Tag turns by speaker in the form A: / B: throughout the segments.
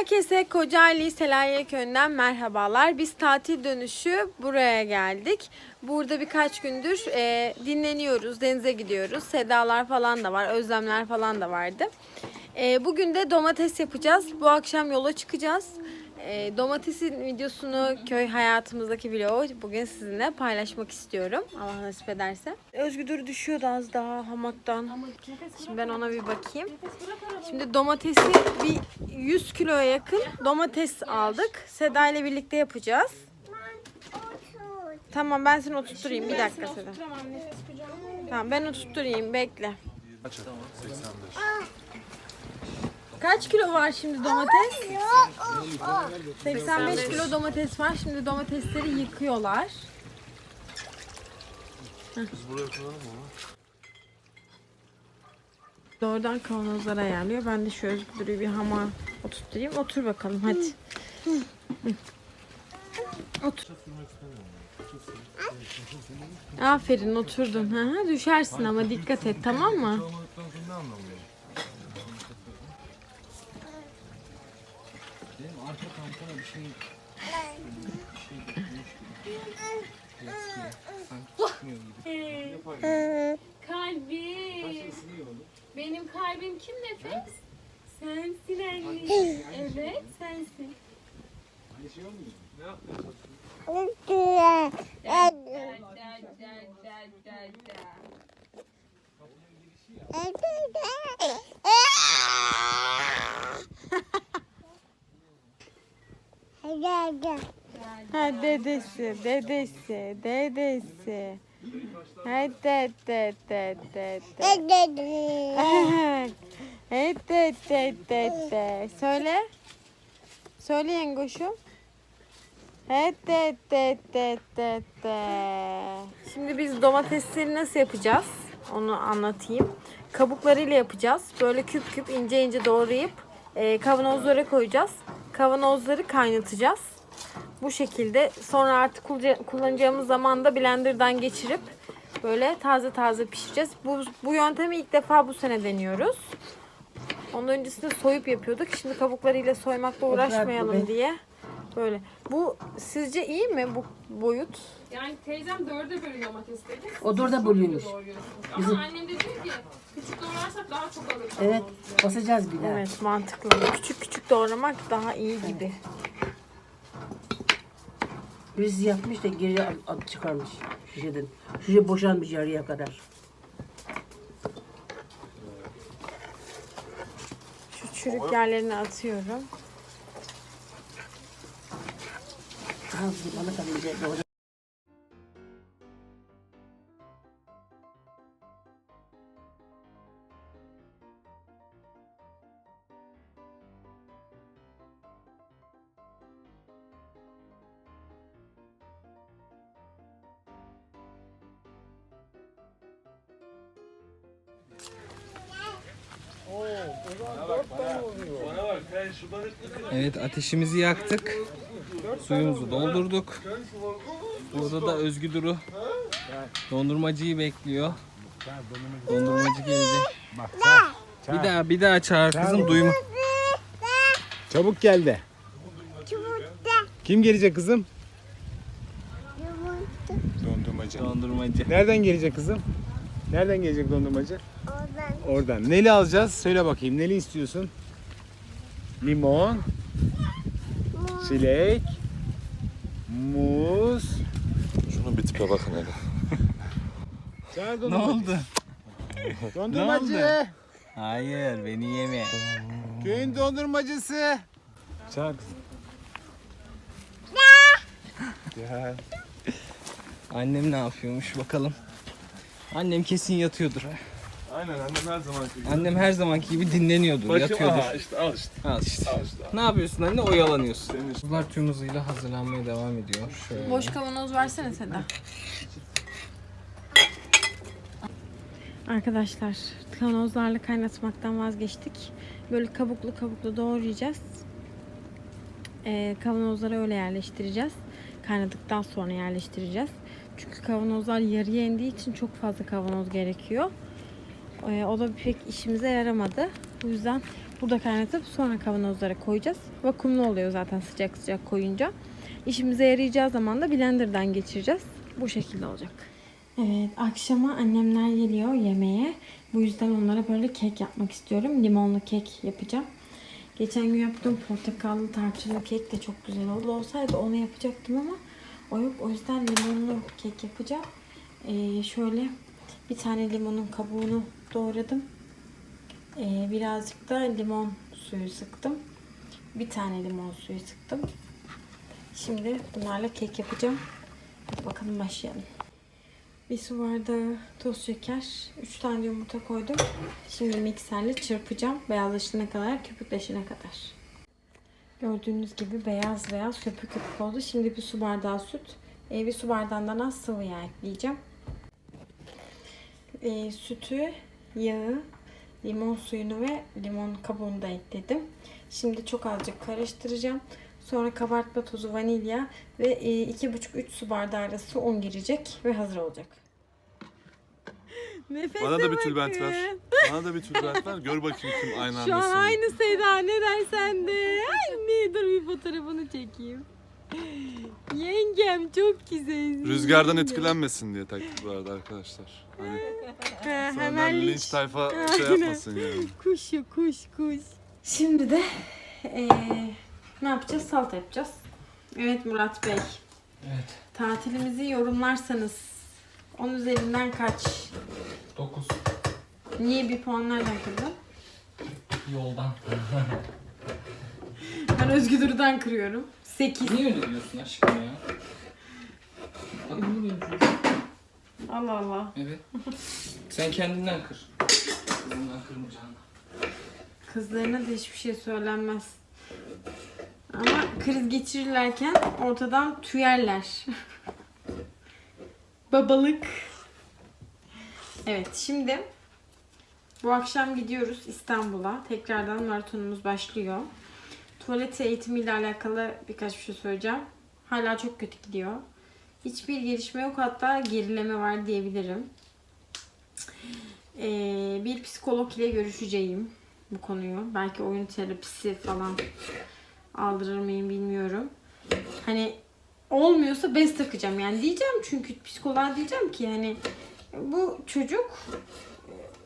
A: Herkese Kocaeli Selahiye Köyü'nden merhabalar. Biz tatil dönüşü buraya geldik. Burada birkaç gündür e, dinleniyoruz, denize gidiyoruz. Sedalar falan da var, özlemler falan da vardı. E, bugün de domates yapacağız. Bu akşam yola çıkacağız. E, domatesin videosunu, köy hayatımızdaki vlogu bugün sizinle paylaşmak istiyorum. Allah nasip ederse. Özgüdür düşüyordu az daha hamaktan. Şimdi ben ona bir bakayım. Şimdi domatesi bir 100 kiloya yakın domates aldık. Seda ile birlikte yapacağız. Tamam ben seni oturtturayım. Bir dakika Seda. Tamam ben oturtturayım. Bekle. Kaç kilo var şimdi domates? 85 kilo domates var. Şimdi domatesleri yıkıyorlar.
B: Biz buraya koyalım mı?
A: Doğrudan kavanozlara ayarlıyor. Ben de şu Özgür'ü bir hama oturtturayım. Otur bakalım hadi. Hı. Otur. Aferin oturdun. Hı, düşersin ama dikkat et tamam mı?
B: Olmadıktan sonra ne anlamı var?
C: Kalbim. Benim kalbim kim nefes? Sensin anne. Evet sensin. Da, da, da, da, da, da.
A: Ha dedesi, dedesi, dedesi. De de de de. Evet de de de de. Söyle. Söyle yengoşum. Evet de de de de. Şimdi biz domatesleri nasıl yapacağız? Onu anlatayım. Kabuklarıyla yapacağız. Böyle küp küp ince ince doğrayıp e, kavanozlara koyacağız. Kavanozları kaynatacağız. Bu şekilde sonra artık kullanacağımız zaman da blenderdan geçirip böyle taze taze pişireceğiz. Bu, bu yöntemi ilk defa bu sene deniyoruz. Ondan öncesinde soyup yapıyorduk. Şimdi kabuklarıyla soymakla uğraşmayalım diye. Böyle. Bu sizce iyi mi bu boyut?
C: Yani teyzem dörde bölüyor domatesleri.
D: O dörde bölüyormuş.
C: Doğruyorsunuz. Ama annem de diyor ki küçük doğrarsak daha çok alır.
D: Evet, basacağız bir daha.
A: Evet mantıklı. Küçük küçük doğramak daha iyi gibi.
D: Birisi yapmış da geri çıkarmış şişeden. Şişe boşalmış yarıya kadar.
A: Şu çürük yerlerini atıyorum.
D: Ha, bana kalınca
E: Evet ateşimizi yaktık. Suyumuzu doldurduk. Burada da Özgü Duru dondurmacıyı bekliyor. Dondurmacı gelecek. Bir daha bir daha çağır kızım duyma.
F: Çabuk gel de. Kim gelecek kızım? Dondurmacı.
E: Dondurmacı.
F: Nereden gelecek kızım? Nereden gelecek dondurmacı? Oradan. Oradan. Neli alacağız? Söyle bakayım. Neli istiyorsun? Limon. Çilek. Muz.
B: Şunun bir tipe bakın hele.
F: Çağır
E: Ne
F: dondurmacı.
E: oldu?
F: Dondurmacı.
E: Ne oldu? Hayır beni yeme.
F: Köyün dondurmacısı. Çağır kızım. Gel.
E: Annem ne yapıyormuş bakalım. Annem kesin yatıyordur.
B: Aynen annem her zaman gibi.
E: Annem her zamanki gibi dinleniyordur,
B: Bakayım
E: yatıyordur.
B: aha işte al işte.
E: Al işte.
B: Al işte.
E: Ne yapıyorsun anne? Oyalanıyorsun. Kızlar tüm hızıyla hazırlanmaya devam ediyor. Şöyle.
A: Boş kavanoz versene Seda. Arkadaşlar kavanozlarla kaynatmaktan vazgeçtik. Böyle kabuklu kabuklu doğrayacağız. Ee, kavanozlara öyle yerleştireceğiz. Kaynadıktan sonra yerleştireceğiz. Çünkü kavanozlar yarıya indiği için çok fazla kavanoz gerekiyor. Ee, o da pek işimize yaramadı. O yüzden burada kaynatıp sonra kavanozlara koyacağız. Vakumlu oluyor zaten sıcak sıcak koyunca. İşimize yarayacağı zaman da blenderdan geçireceğiz. Bu şekilde olacak. Evet, akşama annemler geliyor yemeğe. Bu yüzden onlara böyle kek yapmak istiyorum. Limonlu kek yapacağım. Geçen gün yaptığım portakallı tarçınlı kek de çok güzel oldu. Olsaydı onu yapacaktım ama o yok. O yüzden limonlu kek yapacağım. Ee, şöyle bir tane limonun kabuğunu doğradım. Ee, birazcık da limon suyu sıktım. Bir tane limon suyu sıktım. Şimdi bunlarla kek yapacağım. Bakalım başlayalım. Bir su bardağı toz şeker, 3 tane yumurta koydum. Şimdi mikserle çırpacağım. Beyazlaşana kadar, köpükleşene kadar. Gördüğünüz gibi beyaz beyaz köpük köpük oldu. Şimdi bir su bardağı süt, e, bir su bardağından az sıvı yağ ekleyeceğim. E, sütü, yağı, limon suyunu ve limon kabuğunu da ekledim. Şimdi çok azıcık karıştıracağım. Sonra kabartma tozu, vanilya ve e, 2,5-3 su bardağı arası un girecek ve hazır olacak. Nefese
B: Bana da bir tülbent
A: bakın.
B: ver. Bana da bir tülbent ver. Gör bakayım kim aynı
A: Şu an
B: annesini.
A: aynı Seda ne dersen de. Anne dur bir fotoğrafını çekeyim. Yengem çok güzel.
B: Rüzgardan etkilenmesin diye taktık bu arada arkadaşlar. Hani
A: Ha,
B: hemen
A: hemen
B: linç tayfa şey
A: Aynen.
B: yapmasın yani.
A: Kuş ya, kuş kuş. Şimdi de eee, ne yapacağız? Salata yapacağız. Evet Murat Bey.
E: Evet.
A: Tatilimizi yorumlarsanız 10 üzerinden kaç?
E: 9
A: Niye bir puan nereden kırdın?
E: yoldan.
A: Ben Özgü Duru'dan kırıyorum. 8.
E: Niye öyle diyorsun aşkım ya? Akıllı benim.
A: Allah Allah.
E: Evet. Sen kendinden kır. Kızından kırmayacağını.
A: Kızlarına da hiçbir şey söylenmez. Ama kriz geçirirlerken ortadan tüyerler. Babalık. Evet şimdi bu akşam gidiyoruz İstanbul'a. Tekrardan maratonumuz başlıyor. Tuvalet eğitimiyle alakalı birkaç bir şey söyleyeceğim. Hala çok kötü gidiyor. Hiçbir gelişme yok hatta gerileme var diyebilirim. Ee, bir psikolog ile görüşeceğim bu konuyu. Belki oyun terapisi falan aldırır mıyım bilmiyorum. Hani olmuyorsa bez takacağım yani diyeceğim çünkü psikoloğa diyeceğim ki hani bu çocuk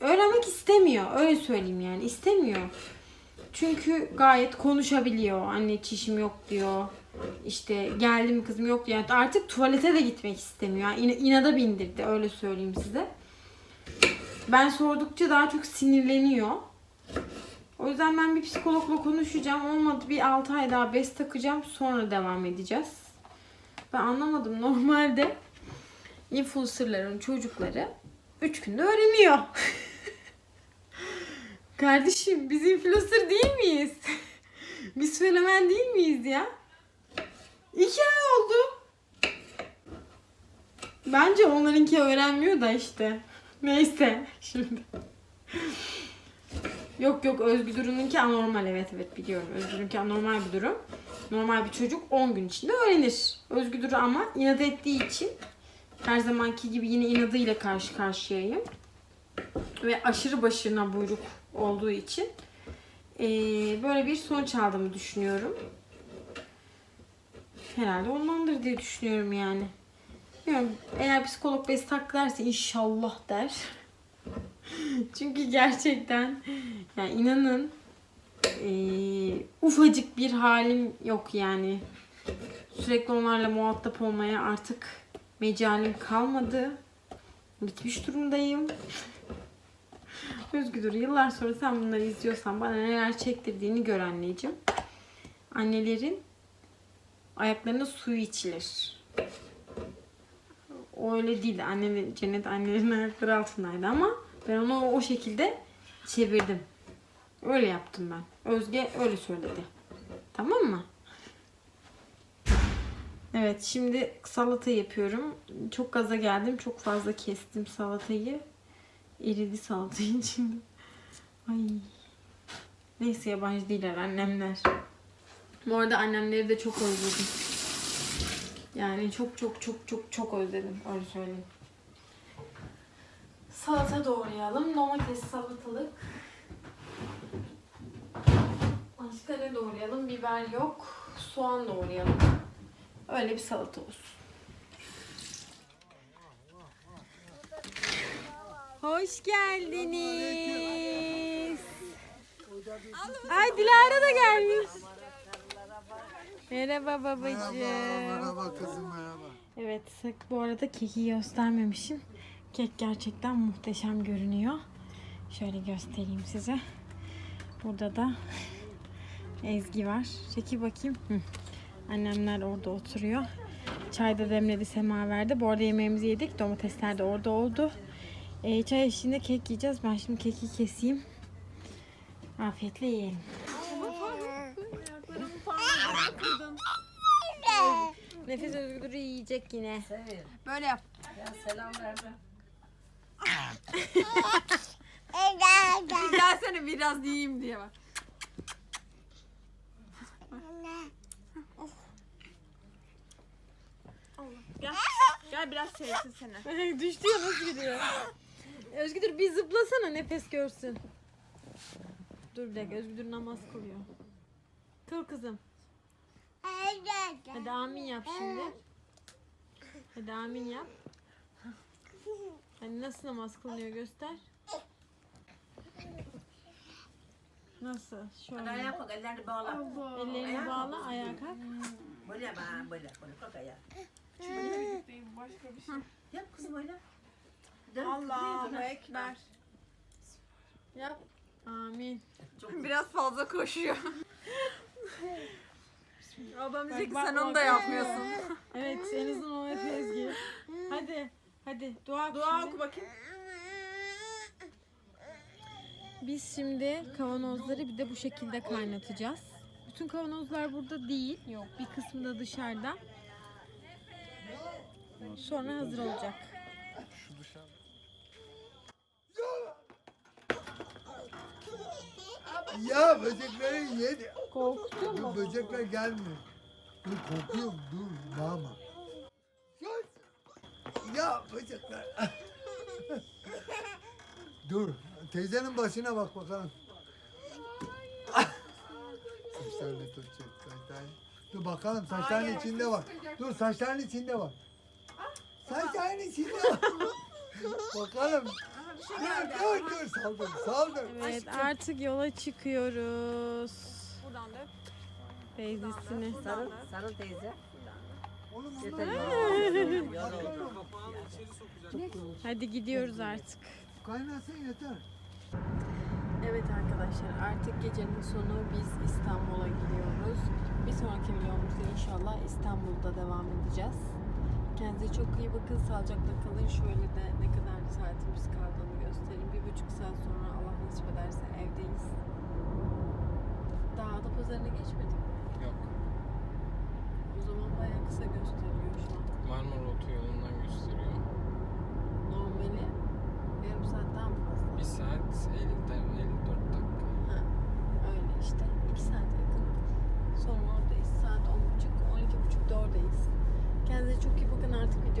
A: öğrenmek istemiyor. Öyle söyleyeyim yani istemiyor. Çünkü gayet konuşabiliyor. Anne çişim yok diyor. İşte geldim kızım yok diyor. Yani artık tuvalete de gitmek istemiyor. Yani in- inada bindirdi öyle söyleyeyim size. Ben sordukça daha çok sinirleniyor. O yüzden ben bir psikologla konuşacağım. Olmadı bir 6 ay daha bez takacağım. Sonra devam edeceğiz. Ben anlamadım. Normalde influencerların çocukları 3 günde öğreniyor. Kardeşim biz influencer değil miyiz? biz fenomen değil miyiz ya? 2 ay oldu. Bence onlarınki öğrenmiyor da işte. Neyse şimdi. Yok yok Özgür Duru'nunki anormal evet evet biliyorum. Özgür'ünki anormal bir durum. Normal bir çocuk 10 gün içinde öğrenir. Özgür Duru ama inat ettiği için her zamanki gibi yine inadıyla karşı karşıyayım. Ve aşırı başına buyruk olduğu için eee, böyle bir sonuç aldığımı düşünüyorum. Herhalde ondandır diye düşünüyorum yani. Bilmiyorum, eğer psikolog besi tak derse inşallah der. Çünkü gerçekten yani inanın eee, ufacık bir halim yok yani. Sürekli onlarla muhatap olmaya artık mecalim kalmadı. Bitmiş durumdayım. Özgür yıllar sonra sen bunları izliyorsan bana neler çektirdiğini gör anneciğim. Annelerin ayaklarına su içilir. O öyle değil. Annenin, cennet annelerin ayakları altındaydı ama ben onu o şekilde çevirdim. Öyle yaptım ben. Özge öyle söyledi. Tamam mı? Evet şimdi salata yapıyorum. Çok gaza geldim. Çok fazla kestim salatayı. Eridi salatayı şimdi. Ay. Neyse yabancı değiller annemler. Bu arada annemleri de çok özledim. Yani çok çok çok çok çok özledim. Öyle söyleyeyim. Salata doğrayalım. Domates, salatalık. Başka ne doğrayalım? Biber yok. Soğan doğrayalım. Öyle bir salata olsun. Hoş geldiniz. Ay Dilara da gelmiş. Merhaba babacığım.
G: Merhaba kızım merhaba.
A: Evet bu arada keki göstermemişim. Kek gerçekten muhteşem görünüyor. Şöyle göstereyim size. Burada da Ezgi var. Çeki bakayım. Hı. Annemler orada oturuyor. Çay da demledi semaverdi. Bu arada yemeğimizi yedik. Domatesler de orada oldu. Ee, çay eşliğinde kek yiyeceğiz. Ben şimdi keki keseyim. Afiyetle yiyelim. Nefes özgürlüğü yiyecek yine. Böyle yap. Gelsene biraz yiyeyim diye bak.
C: Gel. Gel biraz sevsin seni.
A: Düştü ya nasıl gidiyor? Özgür bir zıplasana nefes görsün. Dur bir dakika Özgür namaz kılıyor. Kıl kızım. Hadi amin yap şimdi. Hadi amin yap. Hani nasıl namaz kılınıyor göster. Nasıl? Şöyle.
D: Ayağa kalk ellerini bağla.
A: Ellerini bağla ayağa kalk.
D: Böyle ha, böyle böyle kalk ayağa.
C: Başka bir şey.
D: Yap kızım öyle. Dön,
C: Allahu
D: kızım,
C: Ekber.
A: Yap. Amin.
C: Biraz fazla koşuyor. Ablam diyecek ki
A: bak,
C: sen
A: bak.
C: onu da yapmıyorsun.
A: Evet en azından o hep Ezgi. Hadi. Hadi dua oku
C: Dua
A: şimdi.
C: oku bakayım.
A: Biz şimdi kavanozları bir de bu şekilde kaynatacağız. Bütün kavanozlar burada değil. Yok. Bir kısmı da dışarıda. Sonra hazır olacak.
G: Ya böcekleri yedi.
A: Korkutuyor
G: Dur böcekler gelmiyor. Dur korkuyorum dur bağırma. Ya böcekler. dur teyzenin başına bak bakalım. Saçlarını tutacak saçlarını. Dur bakalım saçların içinde var. Dur saçların içinde var. Saçların içinde var. bakalım. Dur dur dur saldır saldır.
A: Evet artık yola çıkıyoruz.
C: Buradan dök.
A: Teyzesini.
D: Sarıl, sarıl teyze.
A: Hadi gidiyoruz artık.
G: kaynasın yeter.
A: Evet arkadaşlar artık gecenin sonu biz İstanbul'a gidiyoruz. Bir sonraki videomuzda inşallah İstanbul'da devam edeceğiz. Kendinize çok iyi bakın. Sağlıcakla kalın. Şöyle de ne kadar saatimiz kaldığını göstereyim. Bir buçuk saat sonra Allah nasip ederse evdeyiz. Daha da pazarına geçmedik mi?
E: Yok.
A: O zaman bayağı kısa gösteriyor şu an.
E: Marmara Otoyolu'ndan gösteriyor.
A: Normali yarım saatten mi fazla?
E: 1 saat 50'den 54 dakika.
A: Ha, öyle işte. 2 saate yakın. Sonra oradayız. Saat 10.30, 12.30'da oradayız. Kendinize çok iyi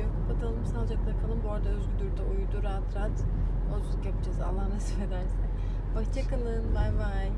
A: videoyu kapatalım. Sağlıcakla kalın. Bu arada Özgür de uyudu rahat rahat. Yolculuk yapacağız Allah nasip ederse. Hoşçakalın. Bay bay.